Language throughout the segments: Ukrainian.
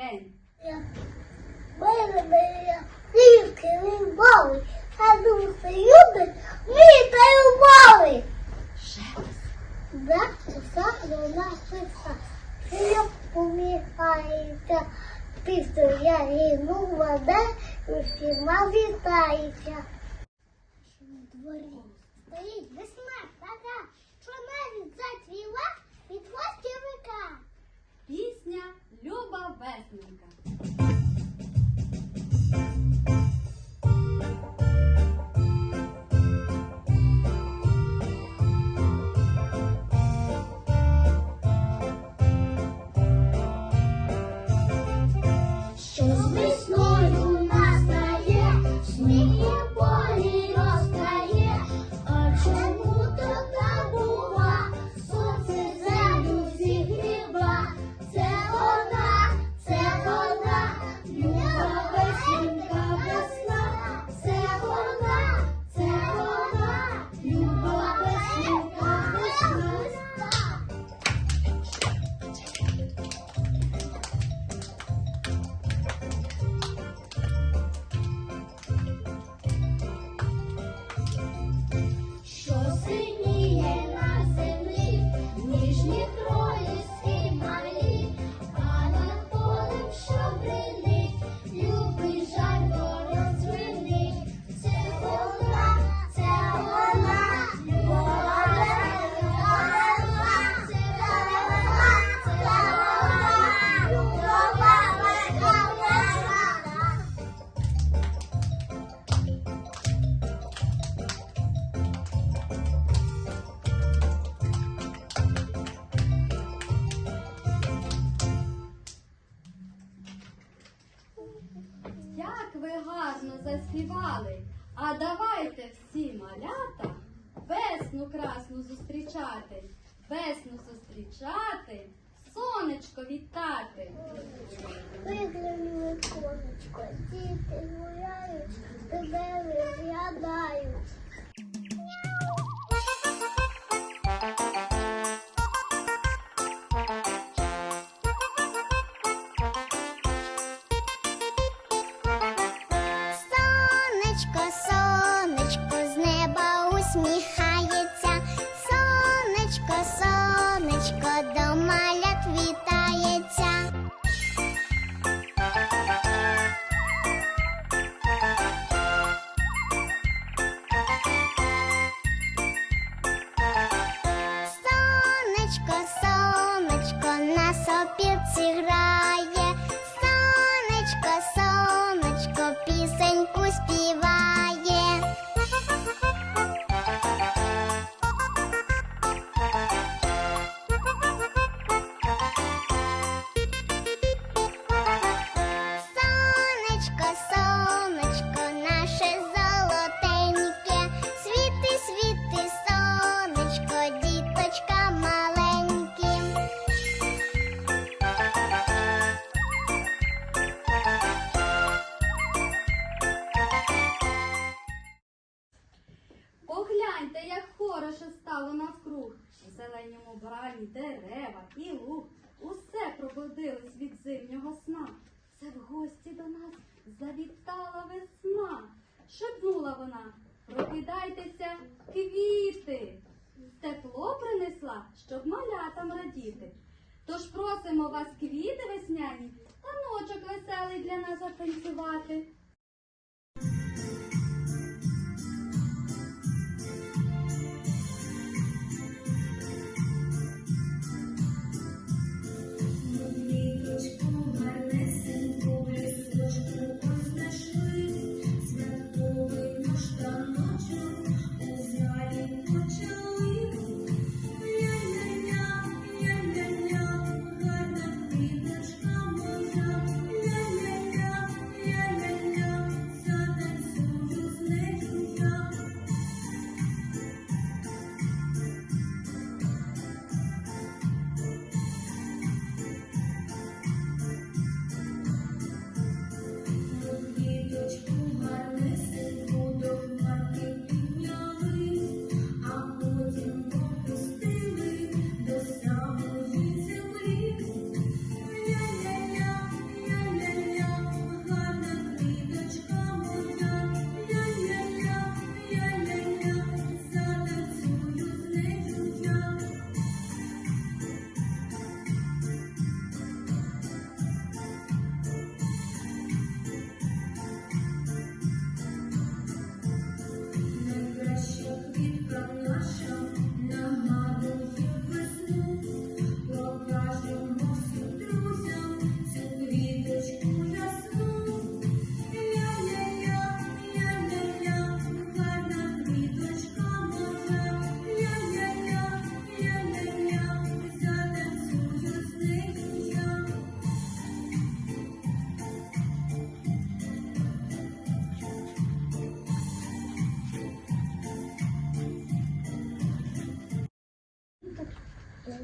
день. Мене мене тільки любові, а думати любить, ми та любові. Ще раз. Да, це до нас писа. Як поміхається, пісню я гину вода, і всіма вітається. Що на дворі? Стоїть весна така, що навіть зацвіла гарно заспівали. А давайте всі малята весну красну зустрічати, весну зустрічати, сонечко вітати. Погляньте, як хороше стало навкруг. У зеленому брані дерева і луг. Усе пробудилось від зимнього сна. Це в гості до нас завітала весна. Шепнула вона. Прокидайтеся, квіти. Тепло принесла, щоб малятам радіти. Тож просимо вас, квіти весняні, таночок веселий для нас затанцювати.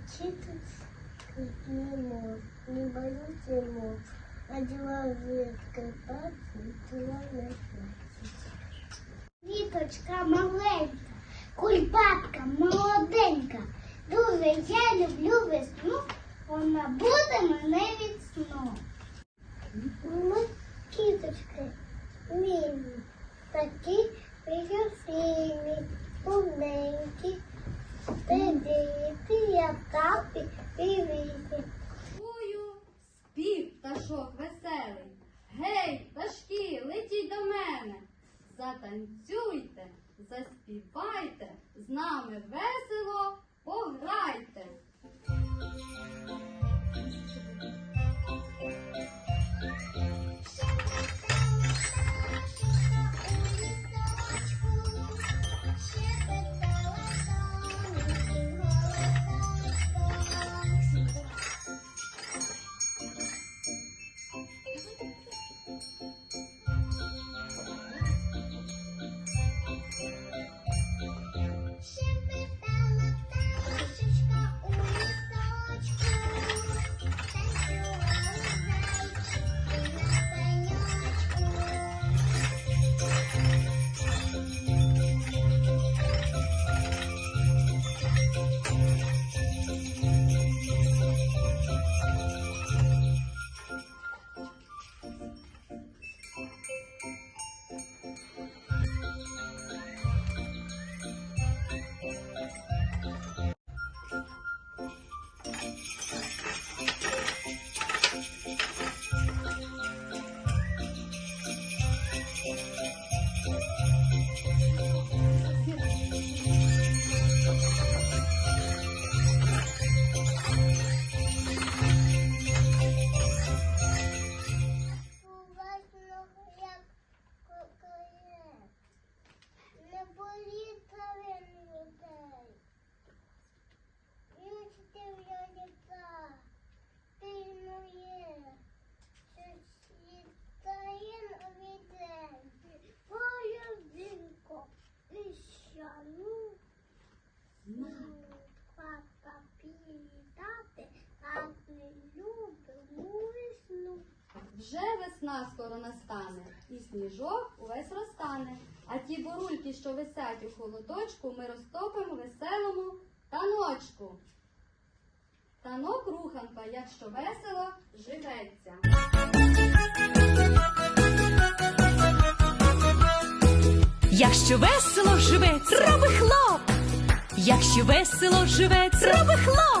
учиться не мог, не боюсь ему. Одела веткой пальцы, взяла на Віточка маленька, кульбабка молоденька. Дуже я люблю весну, вона буде мене від сну. Ми кіточки, милі, такі приємні, повненькі. Чую спів пташок веселий. Гей, пташки, летіть до мене. Затанцюйте, заспівайте, з нами весело пограйте. Весна скоро настане, і сніжок увесь розтане. А ті бурульки, що висять у холодочку, ми розтопимо веселому таночку. Танок руханка, якщо весело живеться. Якщо весело живеться, роби хлоп. Якщо весело живеться, роби хлоп.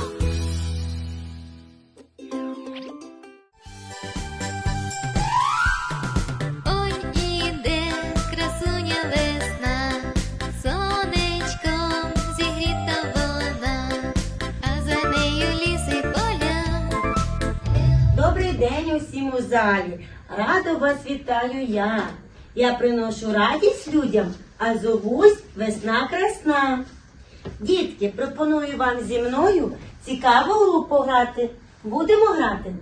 У залі. Радо вас вітаю я. Я приношу радість людям, а зовусь весна красна. Дітки, пропоную вам зі мною цікаву гру пограти. Будемо грати.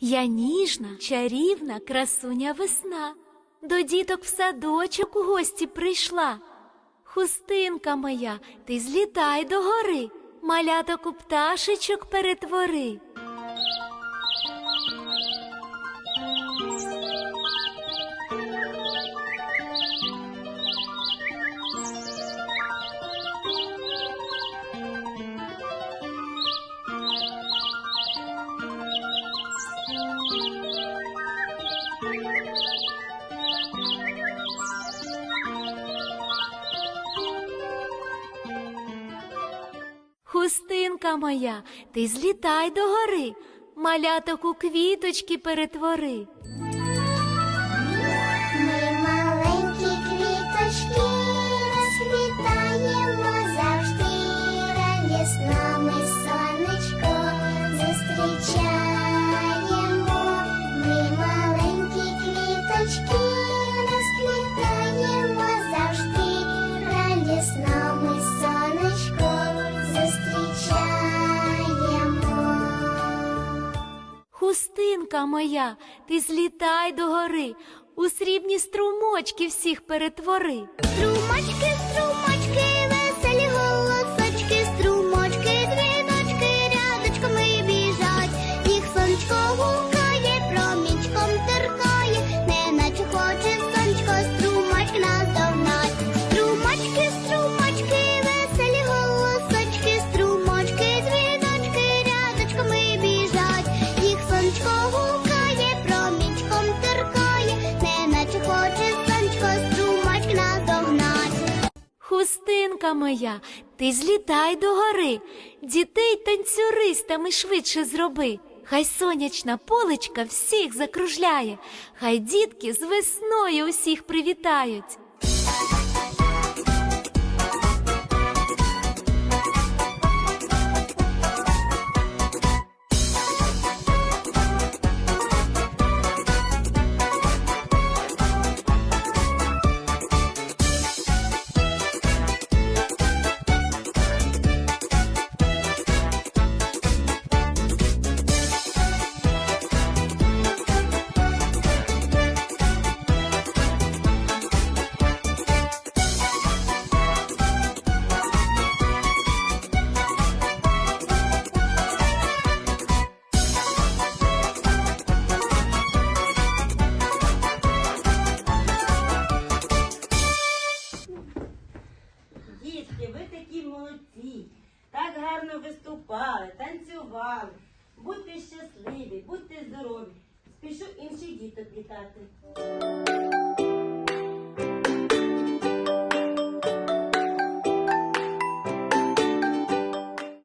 Я ніжна, чарівна красуня весна. До діток в садочок у гості прийшла. Хустинка моя, ти злітай до гори, маляток у пташечок перетвори. Моя, ти злітай до гори, маляток у квіточки перетвори. Ми маленькі квіточки, розквітаємо завжди, радісно Моя, ти злітай до гори, у срібні струмочки всіх перетвори. Хустинка моя, ти злітай до гори, дітей танцюристами швидше зроби. Хай сонячна поличка всіх закружляє, хай дітки з весною усіх привітають.